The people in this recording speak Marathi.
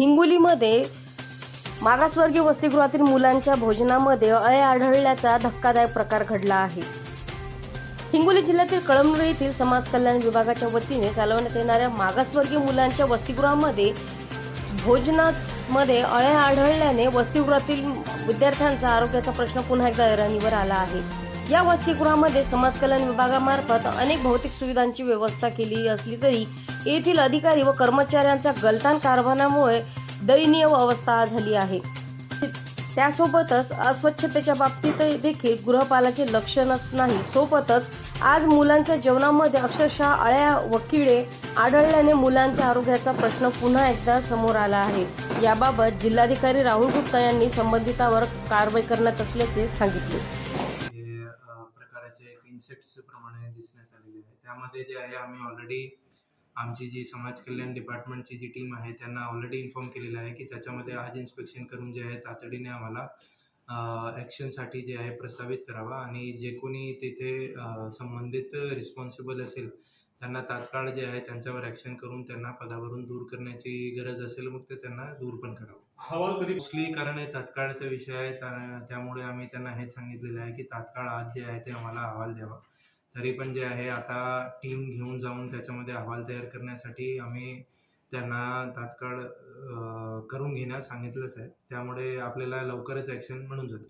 हिंगोलीमध्ये मागासवर्गीय वसतिगृहातील मुलांच्या भोजनामध्ये अळे आढळल्याचा धक्कादायक प्रकार घडला आहे. हिंगोली जिल्ह्यातील कळमनुरी येथील समाज कल्याण विभागाच्या वतीने चालवण्यात येणाऱ्या मागासवर्गीय मुलांच्या वसतिगृहामध्ये भोजनामध्ये अळे आढळल्याने वसतिगृहातील विद्यार्थ्यांचा आरोग्याचा प्रश्न पुन्हा एकदा ऐरणीवर आला आहे. या वसतिगृहामध्ये समाज कल्याण विभागामार्फत अनेक भौतिक सुविधांची व्यवस्था केली असली तरी येथील अधिकारी व कर्मचाऱ्यांचा गलतान कारभारामुळे दयनीय अवस्था झाली आहे. त्यासोबतच अस्वच्छतेच्या बाबतीत देखील गृहपालाचे लक्षणच नाही. सोबतच आज मुलांच्या जेवणामध्ये अक्षरशः अळ्या व किडे आढळल्याने मुलांच्या आरोग्याचा प्रश्न पुन्हा एकदा समोर आला आहे. याबाबत जिल्हाधिकारी राहुल गुप्ता यांनी संबंधितावर कारवाई करण्यात असल्याचे सांगितले. इन्सेक्ट्स प्रमाणे दिसण्यात आलेले आहे. त्यामध्ये जे आहे आम्ही ऑलरेडी आमची जी समाज कल्याण डिपार्टमेंटची जी टीम आहे त्यांना ऑलरेडी इन्फॉर्म केलेलं आहे की त्याच्यामध्ये आज इन्स्पेक्शन करून जे आहे तातडीने आम्हाला ॲक्शनसाठी जे आहे प्रस्तावित करावा. आणि जे कोणी तिथे संबंधित रिस्पॉन्सिबल असेल त्यांना तात्काळ जे आहे त्यांच्यावर ॲक्शन करून त्यांना पदावरून दूर करण्याची गरज असेल मग ते त्यांना दूर पण करावं. अहवाल कधी मोस्टली कारण हे तात्काळचा विषय आहे त्या- त्यामुळे आम्ही त्यांना हेच सांगितलेलं आहे की तात्काळ आज जे आहे ते आम्हाला अहवाल द्यावा. तरी पण जे आहे आता टीम घेऊन जाऊन त्याच्यामध्ये अहवाल तयार करण्यासाठी आम्ही त्यांना तात्काळ करून घेण्यास सांगितलंच आहे. त्यामुळे आपल्याला लवकरच ॲक्शन म्हणून जाते